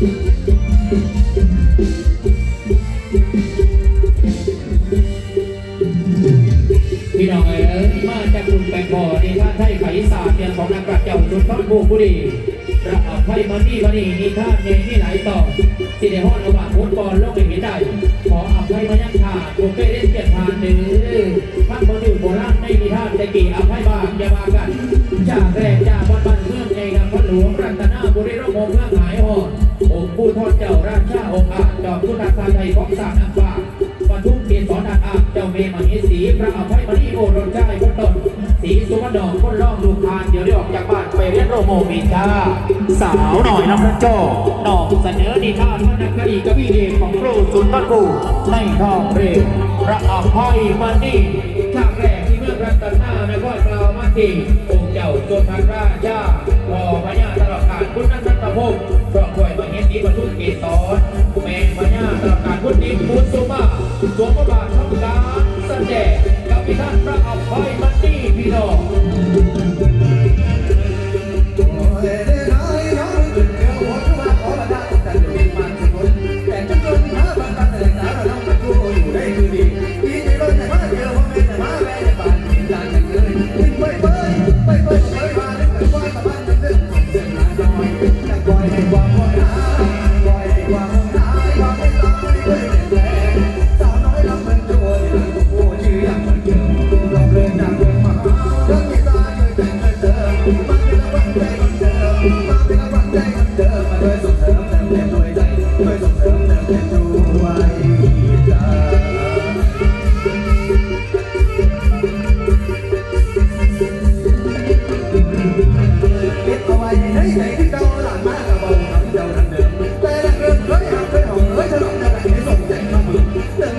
พี่น้องเอ๋ยมาจากกรุงแปงบ่อในท่าไทยไขศาสตร์เนี่ยของนางกระเจ้าจุนทอนบุบุรีระอับไพ่มันนี่มันนี่นิท่าเนี่ยนี่ไหลต่อสิเดฮอนระหว่างพุทธบอลโลกเห็นได้ขออภัยมายังขาดตัวเปเล่นเกียรติทานหนึ่งท่านบอลอยู่โบราณไม่มีท่านแต่กี่อภัยบางอย่ามากันจากแรกจากบ้านบ้านเมืองในนครหลวงรัตนบุรีระมงเมืองหายห ผู้ทอดเจ้าราชาองค์อาจอมพุทธาไทยของสามนางฟ้าปทุมเกศรอาอาเจ้าเมมเหสีพระอภัยมณีโอรสชายพระตนสีสุวรรณดอกคนล่องลูกทานเดี๋ยวได้ออกจากบ้านไปเรียนโรโมมีชาสาวหน่อยน้ำพระโจ้นอกเสนอนิทานวรรณคดีกวีเอกของครูสุนทรภูในทองเรศพระอภัยมณีฉากแรกที่เมืองรัตนานครกล่าวมาทีองค์เจ้าจนพันราชาพอพญาตลอดการคุณนันทพงศ์ เพราะคอยมาเห็นสีปทุมเกศรแม่พญาตรการคุณนิพุทธสุมาสวพระบาททำการแสดง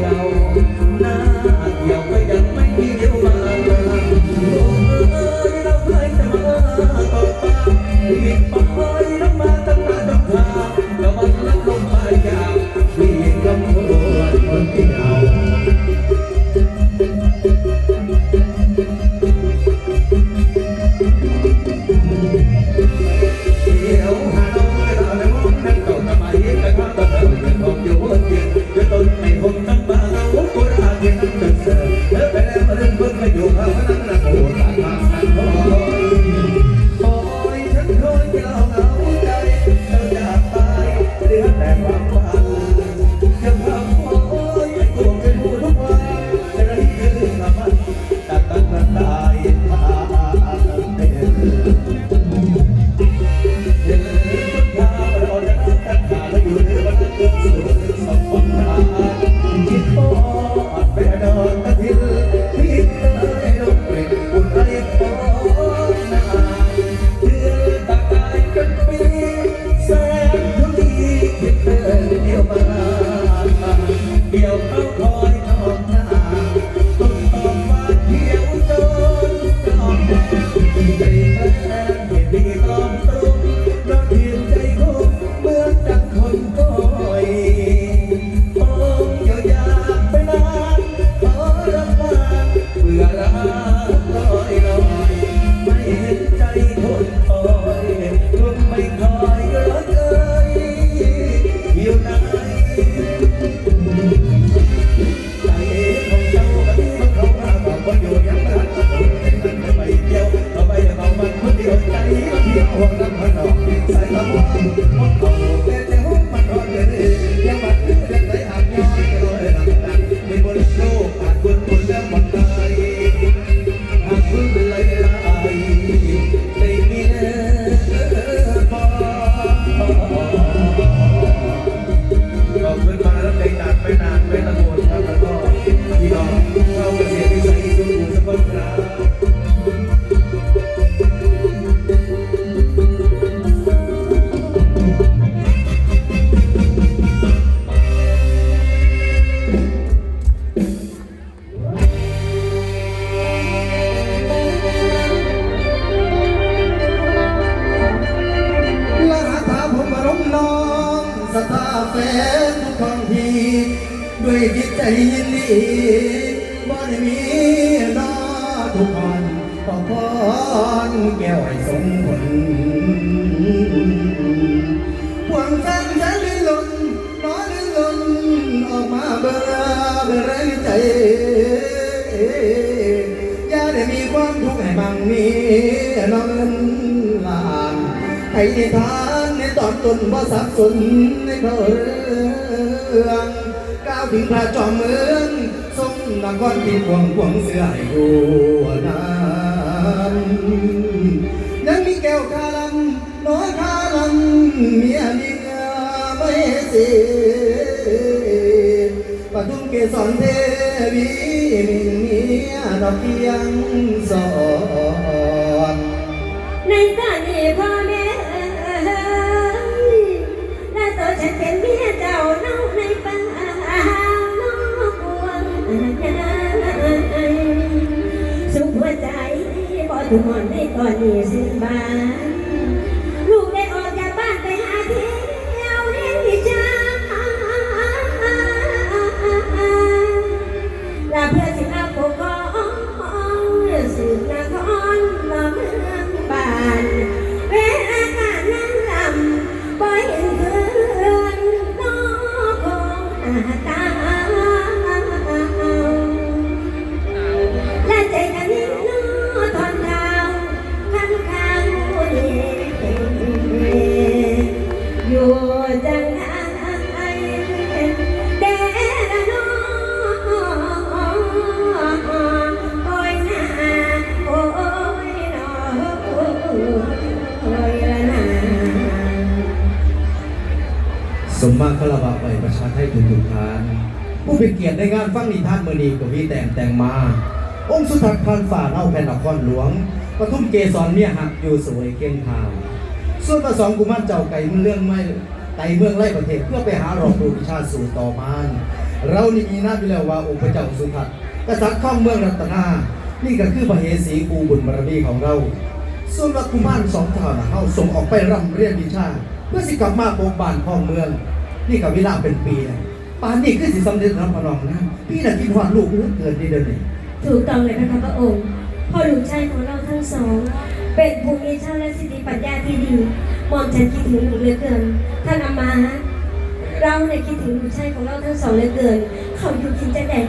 ยวนา ลีบ่ได้มีนาทุกวันต้องพนแก้วให้สมผลหวงแฟนแฟนลิ้ลนน้อยลิ้ลนออกมาเบราเบรในใจอย่าได้มีความทุกข์ให้บังมีน้ำล้ลานให้ทานในตอนตนว่าสับสนในเรื่อง ถึงพระจอมเมืองทรงนำก้อนที่ควงควงเสือให้หัวน้ำยังมีแก้วคาลังน้อยคาลังเมียดีงไม่เสียปทุมเกสรเทวีมินเมียดอกเพียงสอนในสานีพ่อแม่และตัวฉันเป็นเมีย คือหมอนในตอนนี้สิบ้าน ในงานฟังนิทานเมื่อนี้ก็มีแต่งแต่งมา องค์สุทัศน์พันฝ่าเล่าแผ่นนครหลวงปทุมเกสรเนี่ยหักอยู่สวยเคียงทางส่วนประสองกุมารเจ้าไก่มันเรื่องไม่ไก่เมืองไล่ประเทศเพื่อไปหารองดูวิชาสู่ต่อมานเรานี่มีหน้าที่แล้วว่าองค์พระเจ้าสุทัศน์กษัตริย์ข้องเมืองรัตนา นี่ก็คือพระเฮสีกูบุญบารมีของเรา ส่วนว่ากุมารสองเท่านะเขาส่งออกไปร่ำเรียนวิชา เพื่อสิกลับมาโบกบานข้องเมือง นี่กับเวลาเป็นปีนะ ป่านนี้คือสิสำเร็จรับพระนองนะพี่น่ะกินหอดลูกเหลือเกินดีเดินนี่ถูกต้องเลยนะคะพระองค์ พ่อหลวงชายของเราทั้งสอง เป็นภูมิชาและสิทธิปัญญาที่ดีมอมฉันคิดถึงหนูเหลือเกิน ท่านอามา เราเนี่ยคิดถึงหลวงชายของเราทั้งสองเหลือเกิน เขาอยู่คิดจะแดน